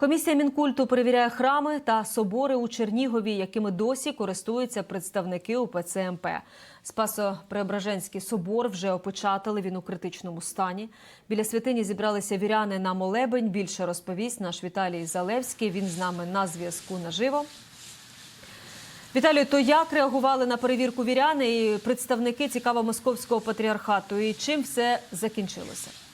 Комісія мінкульту перевіряє храми та собори у Чернігові, якими досі користуються представники УПЦ МП. Спасо-Преображенський собор вже опечатали. Він у критичному стані. Біля святині зібралися віряни на молебень. Більше розповість наш Віталій Залевський. Він з нами на зв'язку наживо. Віталію, то як реагували на перевірку віряни і представники цікаво московського патріархату? І чим все закінчилося?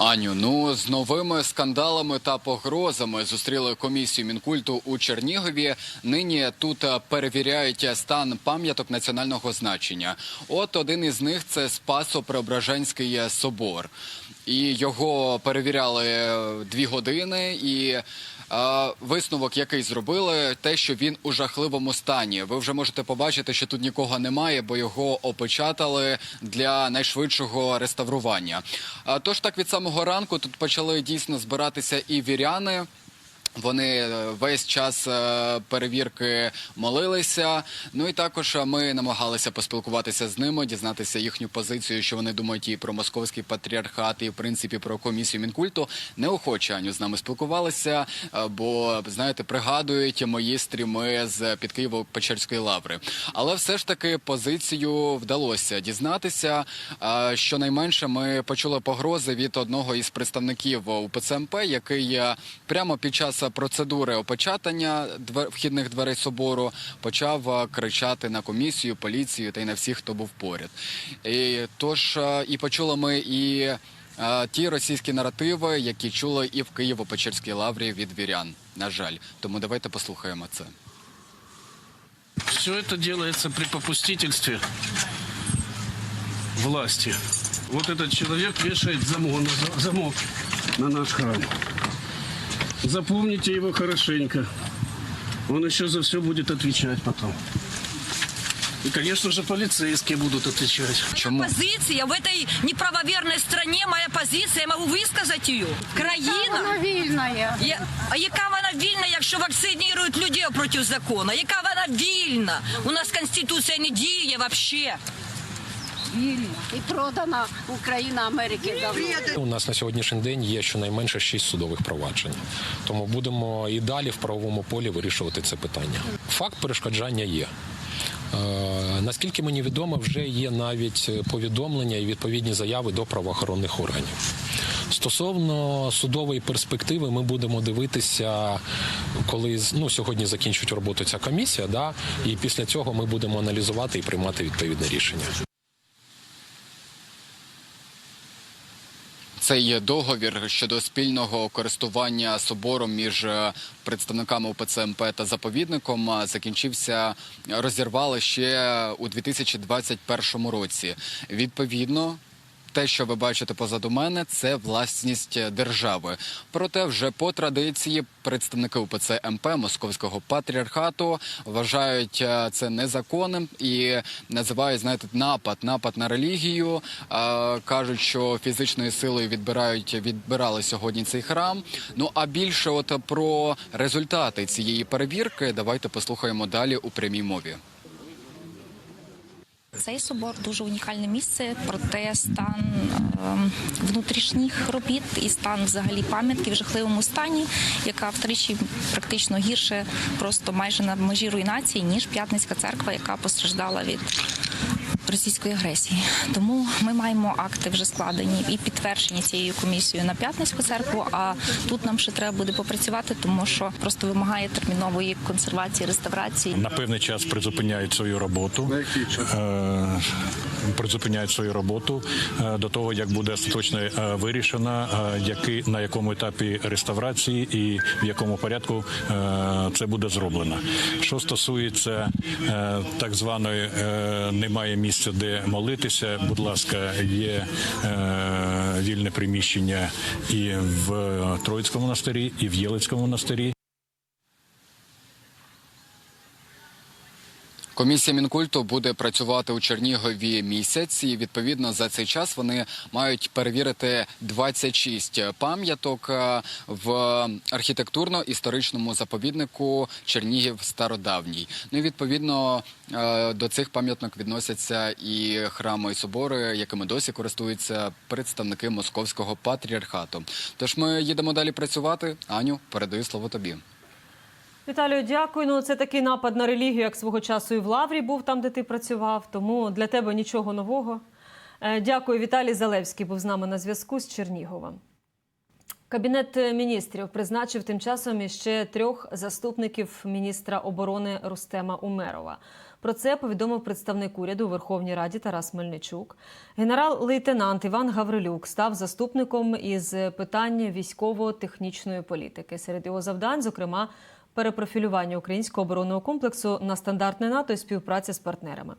Аню, ну з новими скандалами та погрозами зустріли комісію мінкульту у Чернігові. Нині тут е, перевіряють стан пам'яток національного значення. От один із них це Спасо-Преображенський собор, і його перевіряли е, дві години. І висновок, який зробили, те, що він у жахливому стані. Ви вже можете побачити, що тут нікого немає, бо його опечатали для найшвидшого реставрування. Тож так від самого ранку тут почали дійсно збиратися і віряни. Вони е, весь час е, перевірки молилися. Ну і також е, ми намагалися поспілкуватися з ними, дізнатися їхню позицію, що вони думають і про московський патріархат, і в принципі про комісію мінкульту. Неохоче Аню з нами спілкувалися, бо знаєте, пригадують мої стріми з під Києво-Печерської лаври. Але все ж таки позицію вдалося дізнатися. Щонайменше ми почули погрози від одного із представників УПЦ МП, який прямо під час процедури опечатання вхідних дверей собору почав е, кричати на комісію, поліцію та й на всіх, хто був поряд. І, тож е, і почули ми і е, ті російські наративи, які чули і в Києво-Печерській лаврі від вірян. На жаль, тому давайте послухаємо це. Все это делается при попустительстве власти. Вот этот человек вешает замок, замок на наш храм. Запомните его хорошенько. Он еще за все будет отвечать потом. И, конечно же, полицейские будут отвечать. Чому? Позиция в этой неправоверной стране, моя позиція, я можу висказати її. Країна. Вона вільна є. Я- А яка вона вільна, якщо вакцинірують людей проти закону? Яка вона вільна? У нас Конституція не діє взагалі. І продана Україна Америки давно. У нас на сьогоднішній день є щонайменше шість судових проваджень. Тому будемо і далі в правовому полі вирішувати це питання. Факт перешкоджання є. Е, наскільки мені відомо, вже є навіть повідомлення і відповідні заяви до правоохоронних органів. Стосовно судової перспективи, ми будемо дивитися, коли ну, сьогодні закінчить роботу ця комісія, да, і після цього ми будемо аналізувати і приймати відповідне рішення. Цей договір щодо спільного користування собором між е, представниками УПЦ МП та заповідником е, закінчився, розірвали ще у 2021 році. Відповідно. Те, що ви бачите позаду мене, це власність держави. Проте, вже по традиції представники УПЦ МП Московського патріархату вважають е, це незаконним і називають знаєте, напад, напад на релігію. Е, Кажуть, що фізичною силою відбирають відбирали сьогодні цей храм. Ну а більше, от про результати цієї перевірки, давайте послухаємо далі у прямій мові. Цей собор дуже унікальне місце, проте стан ем, внутрішніх робіт і стан взагалі пам'ятки в жахливому стані, яка втричі практично гірше, просто майже на межі руйнації, ніж П'ятницька церква, яка постраждала від російської агресії. Тому ми маємо акти вже складені і підтверджені цією комісією на П'ятницьку церкву. А тут нам ще треба буде попрацювати, тому що просто вимагає термінової консервації, реставрації. на певний час призупиняють свою роботу. Е, Призупиняють свою роботу е, до того, як буде остаточно е, вирішено, е, який на якому етапі реставрації і в якому порядку це буде зроблено. Що стосується так званої немає місця, де молитися. Будь ласка, є е, вільне приміщення і в Троїцькому монастирі, і в Єлицькому монастирі. Комісія мінкульту буде працювати у Чернігові місяць, і відповідно за цей час вони мають перевірити 26 пам'яток е, в архітектурно-історичному заповіднику Чернігів Стародавній. Ну і відповідно е, до цих пам'яток відносяться і храми і собори, якими досі користуються представники московського патріархату. Тож ми їдемо далі працювати. Аню, передаю слово тобі. Віталію, дякую. Ну це такий напад на релігію, як свого часу і в Лаврі був там, де ти працював. Тому для тебе нічого нового. Е, Дякую, Віталій Залевський був з нами на зв'язку з Чернігова. Кабінет міністрів призначив тим часом іще трьох заступників міністра оборони Рустема Умерова. Про це повідомив представник уряду у Верховній Раді Тарас Мельничук. Генерал-лейтенант Іван Гаврилюк став заступником із питань військово-технічної політики. Серед його завдань, зокрема, перепрофілювання українського оборонного комплексу на стандартне НАТО і співпраця з партнерами.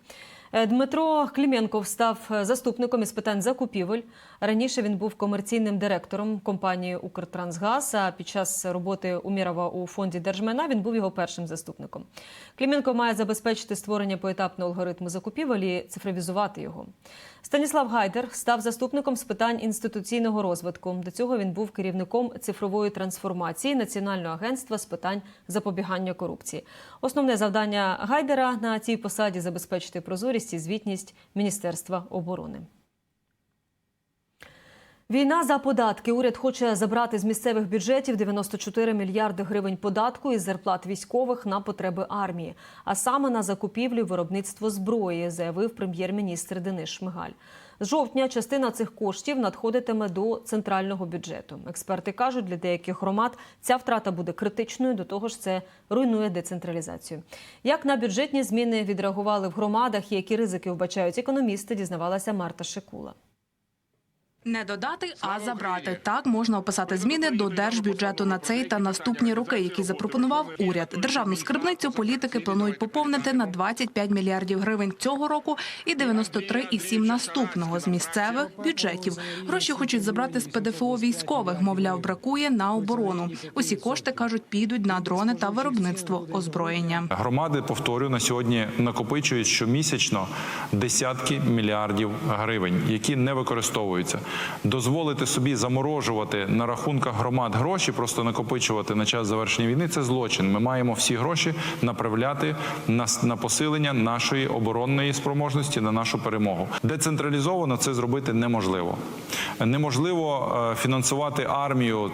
Е, Дмитро Кліменков став е, заступником із питань закупівель. Раніше він був комерційним директором компанії Укртрансгаз. А під час роботи Умірова у фонді держмайна він був його першим заступником. Кліменко має забезпечити створення поетапного алгоритму закупівель і цифровізувати його. Станіслав Гайдер став заступником з питань інституційного розвитку. До цього він був керівником цифрової трансформації Національного агентства з питань запобігання корупції. Основне завдання Гайдера на цій посаді забезпечити прозорість і звітність Міністерства оборони. Війна за податки. Уряд хоче забрати з місцевих бюджетів 94 мільярди гривень податку із зарплат військових на потреби армії, а саме на закупівлю і виробництво зброї, заявив прем'єр-міністр Денис Шмигаль. З жовтня частина цих коштів надходитиме до центрального бюджету. Експерти кажуть, для деяких громад ця втрата буде критичною. До того ж, це руйнує децентралізацію. Як на бюджетні зміни відреагували в громадах і які ризики вбачають економісти, дізнавалася Марта Шикула. Не додати, а забрати. Так можна описати зміни до держбюджету на цей та наступні роки, які запропонував уряд. Державну скарбницю політики планують поповнити на 25 мільярдів гривень цього року і 93,7 наступного з місцевих бюджетів. Гроші хочуть забрати з ПДФО військових. Мовляв, бракує на оборону. Усі кошти кажуть, підуть на дрони та виробництво озброєння. Громади, повторю, на сьогодні накопичують щомісячно десятки мільярдів гривень, які не використовуються. Дозволити собі заморожувати на рахунках громад гроші, просто накопичувати на час завершення війни це злочин. Ми маємо всі гроші направляти на, на посилення нашої оборонної спроможності на нашу перемогу. Децентралізовано це зробити неможливо. Неможливо е, фінансувати армію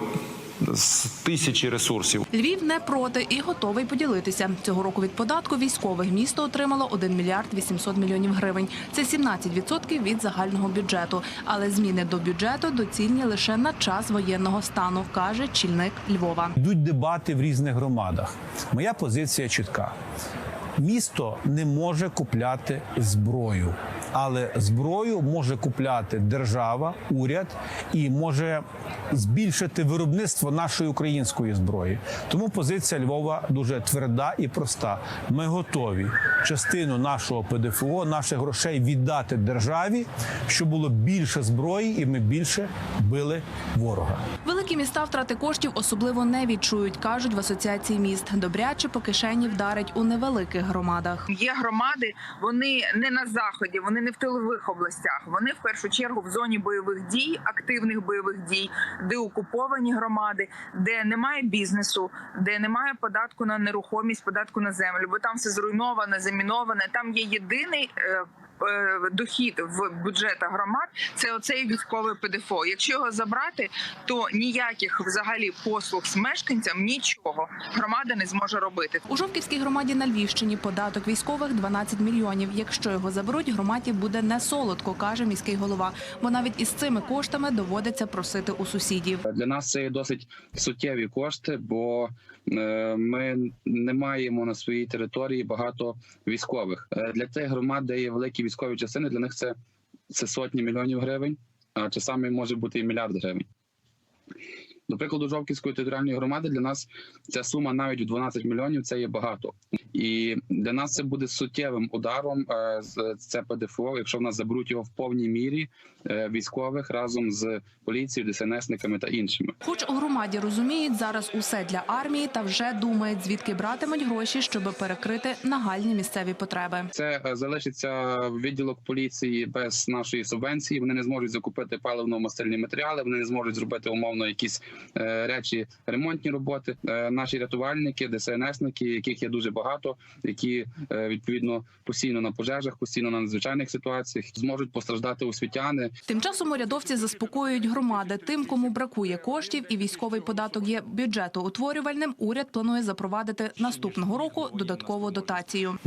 з тисячі ресурсів. Львів не проти і готовий поділитися. Цього року від податку військових місто отримало 1 мільярд 800 мільйонів гривень. Це 17% від загального бюджету. Але зміни до бюджету доцільні лише на час воєнного стану, каже чільник Львова. Йдуть дебати в різних громадах. Моя позиція чітка. Місто не може купляти зброю, але зброю може купляти держава, уряд і може збільшити виробництво нашої української зброї. Тому позиція Львова дуже тверда і проста. Ми готові частину нашого ПДФО, наших грошей віддати державі, щоб було більше зброї, і ми більше били ворога. Великі міста втрати коштів особливо не відчують, кажуть в асоціації міст. Добряче по кишені вдарить у невеликих громадах. Є громади, вони не на заході, вони не в тилових областях. Вони в першу чергу в зоні бойових дій, активних бойових дій, де окуповані громади, де немає бізнесу, де немає податку на нерухомість, податку на землю, бо там все зруйноване, заміноване. Там є єдиний. Е, Дохід в бюджетах громад це оцей військовий ПДФО. Якщо його забрати, то ніяких взагалі послуг з мешканцям нічого громада не зможе робити. У Жовківській громаді на Львівщині податок військових 12 мільйонів. Якщо його заберуть, громаді буде не солодко, каже міський голова. Бо навіть із цими коштами доводиться просити у сусідів. Для нас це є досить суттєві кошти, бо е, ми не маємо на своїй території багато військових. Е, Для тих громад, де є великі військові частини, для них це, це сотні мільйонів гривень, а часами може бути і мільярд гривень. До прикладу, Жовківської територіальної громади для нас ця сума навіть у 12 мільйонів це є багато. І для нас це буде суттєвим ударом е, з це ПДФО, якщо в нас заберуть його в повній мірі е, військових разом з поліцією, ДСНСниками та іншими. Хоч у громаді розуміють зараз усе для армії та вже думають, звідки братимуть гроші, щоб перекрити нагальні місцеві потреби. Це е, залишиться відділок поліції без нашої субвенції. Вони не зможуть закупити паливно-мастильні матеріали. Вони не зможуть зробити умовно якісь речі, ремонтні роботи. Наші рятувальники, ДСНСники, яких є дуже багато, які е, відповідно постійно на пожежах, постійно на надзвичайних ситуаціях зможуть постраждати освітяни. Тим часом урядовці заспокоюють громади. Тим, кому бракує коштів і військовий податок є бюджетоутворювальним, уряд планує запровадити наступного року додаткову дотацію.